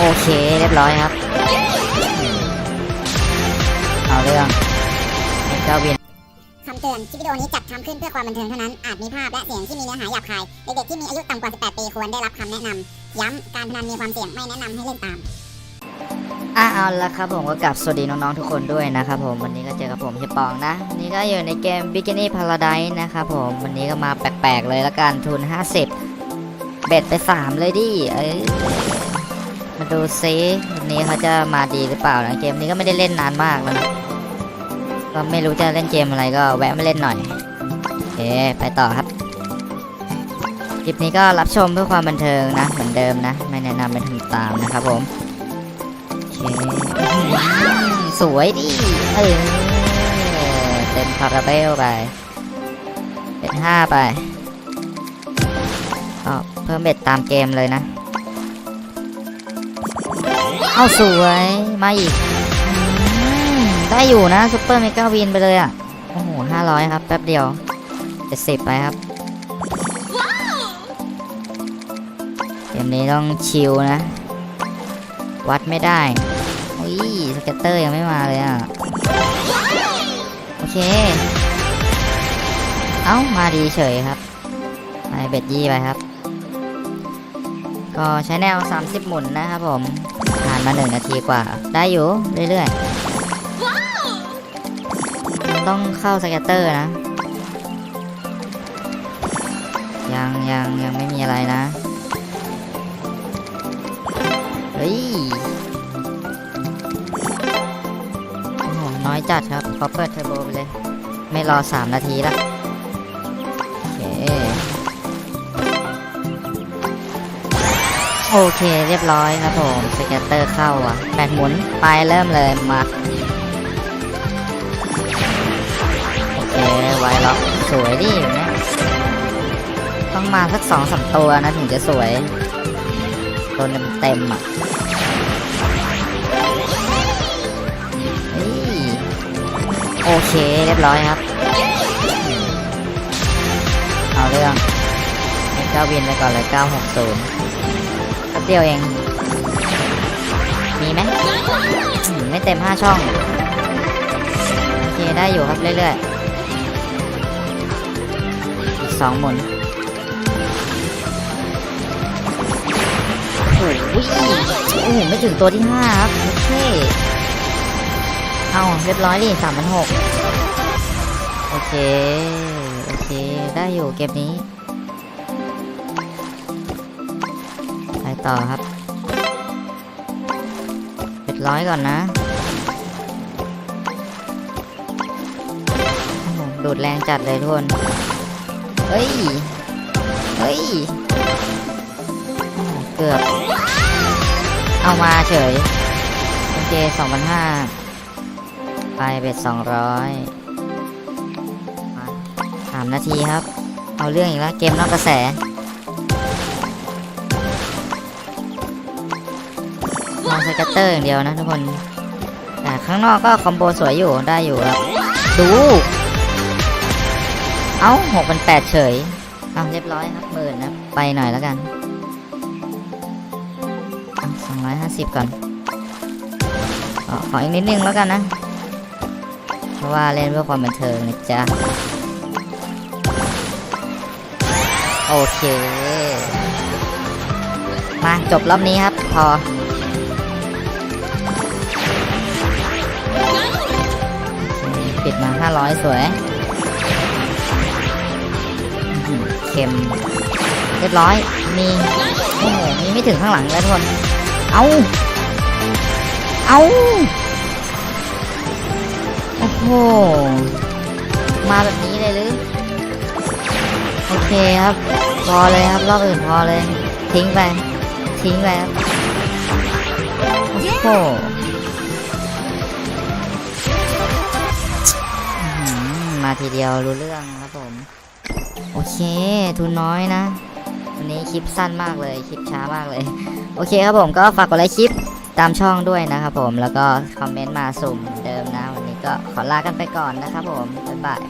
โอเคเรียบร้อยครับ เอาเรื่องเมกาวินคำเตือนคลิปวิดีโอนี้จัดทำขึ้นเพื่อความบันเทิงเท่านั้น อาจมีภาพและเสียงที่มีเนื้อหาหยาบคาย เด็กๆที่มีอายุต่ำกว่า 18 ปีควรได้รับคำแนะนำ ย้ำการพนันมีความเสี่ยงไม่แนะนำให้เล่นตามอะเอาละครับผมก็กลับสวัสดีน้องๆทุกคนด้วยนะครับผมวันนี้ก็เจอกับผมเฮียปองนะวันนี่ก็อยู่ในเกม Bikini Paradise นะครับผมวันนี้ก็มาแปลกๆเลยละกันทุน 50 เบ็ดไป 3 เลยดิเอ้ย มาดูซิวันนี้เขาจะมาดีหรือเปล่านะเกมนี้ก็ไม่ได้เล่นนานมากแล้วนะก็ไม่รู้จะเล่นเกมอะไรก็แวะมาเล่นหน่อยโอเคไปต่อครับคลิปนี้ก็รับชมเพื่อความบันเทิงนะ เหมือนเดิมนะ ไม่แนะนำไปทำตามนะครับผมโอเคสวยดิเออเต็มคาราเบลไปเป็นห้าไปก็เพิ่มเบ็ดตามเกมเลยนะ เอาสวยมาอีกอได้อยู่นะซุปเปอร์เมกาวินไปเลยอะ โอ้โหห้าร้อยครับ แป๊บเดียวเจ็ดสิบไปครับ เกมนี้ต้องชิลนะ วัดไม่ได้อุ้ยสเก็ตเตอร์ยังไม่มาเลยอะ โอเค เอ้า มาดีเฉยครับไปเบ็ดยี่ไปครับ ก็ใช้แนว 30 หมุนนะครับผม ผ่านมา1นาทีกว่า ได้อยู่เรื่อยๆ ต้องเข้าสเก็ตเตอร์นะ ยังยังยังไม่มีอะไรนะ เฮ้ยโอ้โหน้อยจัดครับขอเปิดเทอร์โบไปเลย ไม่รอ 3 นาทีละ โอเคเรียบร้อยครับผมสเก็ตเตอร์เข้าอะแบตหมุนไปเริ่มเลยมาโอเคไวล็อกสวยดิอย่างเนี้ยต้องมาสักสองสามตัวนะถึงจะสวยตัวเต็มอะโอเคเรียบร้อยครับเอาเรื่องให้เก้าวินไปก่อนเลย960แป๊บเดียวเอง มีไหมไม่เต็ม5ช่อง โอเค ได้อยู่ครับเรื่อยๆ อีก2หมุนโอ้โหโอ้โหไม่ถึงตัวที่5ครับโอเคเอาเรียบร้อยดิสามพันหกโอเค โอเค ได้อยู่เกมนี้ ต่อครับเป็ดร้อยก่อนนะดูดแรงจัดเลยทุกคนเฮ้ย เฮ้ย เกือบ เอามาเฉยโอเคสองพันห้าไปเบ็ดสองร้อยสามนาทีครับ เอาเรื่องอีกแล้ว เกมนอกกระแส มองสเก็ตเตอร์อย่างเดียวนะทุกคนแต่ข้างนอกก็คอมโบสวยอยู่ได้อยู่ครับดูเอ้าหกพันแปดเฉยเอาเรียบร้อยครับหมื่นนะไปหน่อยแล้วกันสองร้อยห้าสิบก่อนขอขออีกนิดนึงแล้วกันนะ เพราะว่าเล่นเพื่อความบันเทิงนะจ๊ะ โอเค มาจบรอบนี้ครับ พอ ปิดมา500สวยอื้อหือเค็มเรียบร้อย มี โอ้โห มีไม่ถึงข้างหลังแล้วทุกคน เอาเอาโอ้โห มาแบบนี้เลยหรือ โอเคครับ พอเลยครับ รอบอื่นพอเลย ทิ้งไป ทิ้งไปครับ โอ้โห มาทีเดียวรู้เรื่องครับผม โอเค ทุนน้อยนะ วันนี้คลิปสั้นมากเลย คลิปช้ามากเลย โอเคครับผมก็ฝากกดไลค์คลิปตามช่องด้วยนะครับผม แล้วก็คอมเมนต์มาสุ่มเหมือนเดิมนะ วันนี้ก็ขอลากันไปก่อนนะครับผม บ๊ายบาย